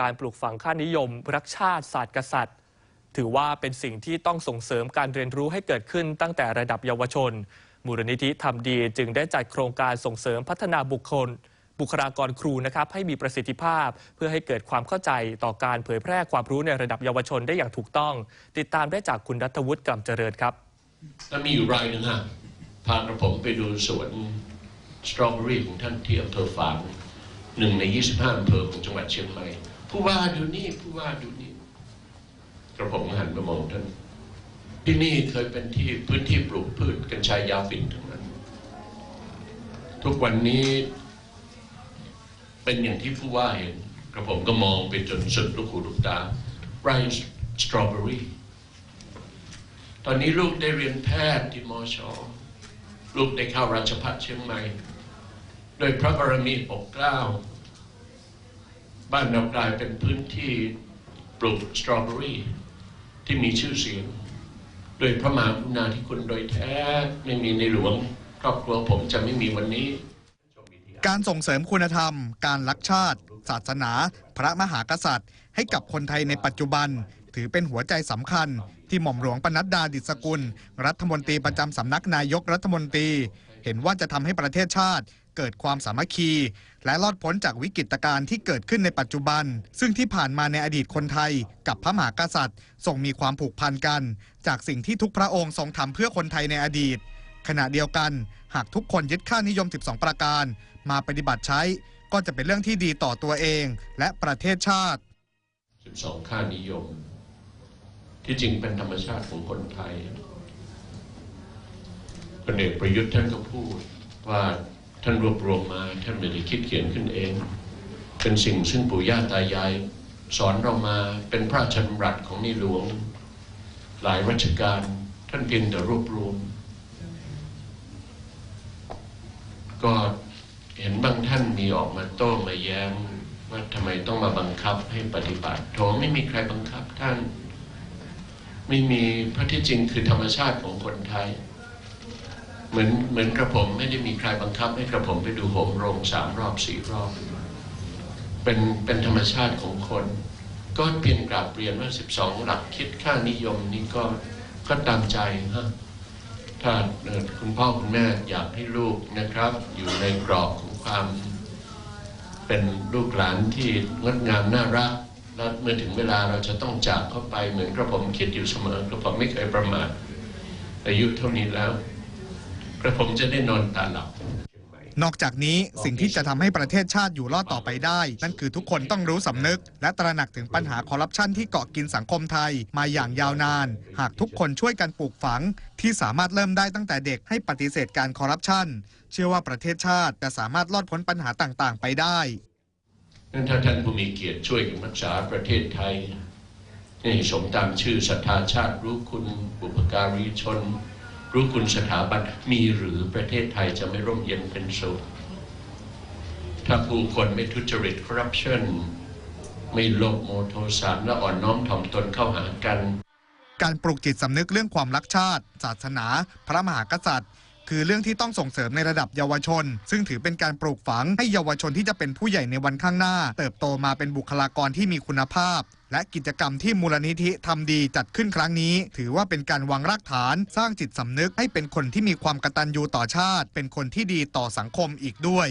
การปลูกฝังค่านิยม รักชาติศาสตร์กษัตริย์ ถือว่าเป็นสิ่งที่ต้องส่งเสริมการเรียนรู้ให้เกิดขึ้นตั้งแต่ระดับเยาวชน มูลนิธิทำดีจึงได้จัดโครงการส่งเสริมพัฒนาบุคคล บุคลากรครูนะครับให้มีประสิทธิภาพ เพื่อให้เกิดความเข้าใจต่อการเผยแพร่ความรู้ในระดับเยาวชนได้อย่างถูกต้อง ติดตามได้จากคุณรัฐวุฒิกำเจริญครับแล้วมีอยู่รายหนึ่งฮะพาผมไปดูสวนสตรอเบอรี่ของท่านที่อำเภอฝางหนึ่งใน 25อำเภอของจังหวัดเชียงใหม่ ผู้ว่าดูนี่ผู้ว่าดูนี่กระผมหันไปมองท่าน ที่นี่เคยเป็นที่พื้นที่ปลูกพืชกัญชายาฝิ่นทั้งนั้น ทุกวันนี้เป็นอย่างที่ผู้ว่าเห็นกระผมก็มองไปจนสุดลูกหูลูกตาไรสตรอเบอรี่ตอนนี้ลูกได้เรียนแพทย์ที่มอชอลูกได้เข้าราชพัฒเชียงใหม่ โดยพระบารมีปกเกล้า บ้านเรากลายเป็นพื้นที่ปลูกสตรอเบอรี่ที่มีชื่อเสียง โดยพระมหากรุณาธิคุณโดยแท้ไม่มีในหลวงครอบครัวผมจะไม่มีวันนี้ การส่งเสริมคุณธรรม การรักชาติ ศาสนา พระมหากษัตริย์ ให้กับคนไทยในปัจจุบัน ถือเป็นหัวใจสำคัญ ที่หม่อมหลวงปนัดดาดิษกุล รัฐมนตรีประจำสำนักนายกรัฐมนตรี เห็นว่าจะทำให้ประเทศชาติ เกิดความสามัคคี และรอดพ้นจากวิกฤตการณ์ที่เกิดขึ้นในปัจจุบัน ซึ่งที่ผ่านมาในอดีตคนไทย กับพระมหากษัตริย์ทรงมีความผูกพันกัน จากสิ่งที่ทุกพระองค์ทรงทำเพื่อคนไทยในอดีต ขณะเดียวกัน หากทุกคนยึดค่านิยม 12 ประการ มาปฏิบัติใช้ ก็จะเป็นเรื่องที่ดีต่อตัวเอง และประเทศชาติ 12 ค่านิยม ที่จริงเป็นธรรมชาติของคนไทยพลเอกประยุทธ์ท่านก็พูดว่า ท่านรวบรวมมาท่านไม่ได้คิดเขียนขึ้นเอง เป็นสิ่งซึ่งปู่ย่าตายาย สอนเรามาเป็นพระราชดำรัสของในหลวง หลายรัชกาลท่านเพียงแต่รวบรวม ก็เห็นบางท่านมีออกมาโต้มาแย้งว่าทำไมต้องมาบังคับให้ปฏิบัติโถไม่มีใครบังคับท่าน ไม่มีพระที่จริงคือธรรมชาติของคนไทย เหมือนเหมือนกระผมไม่ได้มีใครบังคับให้กระผมไปดูโหมโรงสามรอบสี่รอบ เป็นเป็นธรรมชาติของคน ก็เพียงกราบเรียนว่า12หลักคิดค่านิยมนี่ก็ก็ตามใจฮะถ้าคุณพ่อคุณแม่อยากให้ลูกนะครับ อยู่ในกรอบของความ เป็นลูกหลานที่งดงามน่ารักแล้วเมื่อถึงเวลาเราจะต้องจากเข้าไปเหมือนกระผมคิดอยู่เสมอกระผมไม่เคยประมาทอายุเท่านี้แล้ว กระผมจะได้นอนตาหลับ นอกจากนี้สิ่งที่จะทำให้ประเทศชาติอยู่รอดต่อไปได้ นั่นคือทุกคนต้องรู้สำนึก และตระหนักถึงปัญหาคอร์รัปชันที่เกาะกินสังคมไทยมาอย่างยาวนาน หากทุกคนช่วยกันปลูกฝัง ที่สามารถเริ่มได้ตั้งแต่เด็กให้ปฏิเสธการคอร์รัปชันเชื่อว่าประเทศชาติจะสามารถรอดพ้นปัญหาต่างๆ ไปได้ นั้นถ้าท่านผู้มีเกียรติช่วยกันรักษาประเทศไทยให้สมตามชื่อศรัทธาชาติรู้คุณบุพการีชน รู้คุณสถาบันมีหรือประเทศไทยจะไม่ร่มเย็นเป็นสุข ถ้าผู้คนไม่ทุจริตคอร์รัปชันไม่โลภโมโทสารและอ่อนน้อมถ่อมตนเข้าหากัน การปลูกจิตสำนึกเรื่องความรักชาติ ศาสนา พระมหากษัตริย์ คือเรื่องที่ต้องส่งเสริมในระดับเยาวชน ซึ่งถือเป็นการปลูกฝังให้เยาวชนที่จะเป็นผู้ใหญ่ในวันข้างหน้า เติบโตมาเป็นบุคลากรที่มีคุณภาพ และกิจกรรมที่มูลนิธิทำดีจัดขึ้นครั้งนี้ ถือว่าเป็นการวางรากฐาน สร้างจิตสำนึกให้เป็นคนที่มีความกตัญญูต่อชาติ เป็นคนที่ดีต่อสังคมอีกด้วย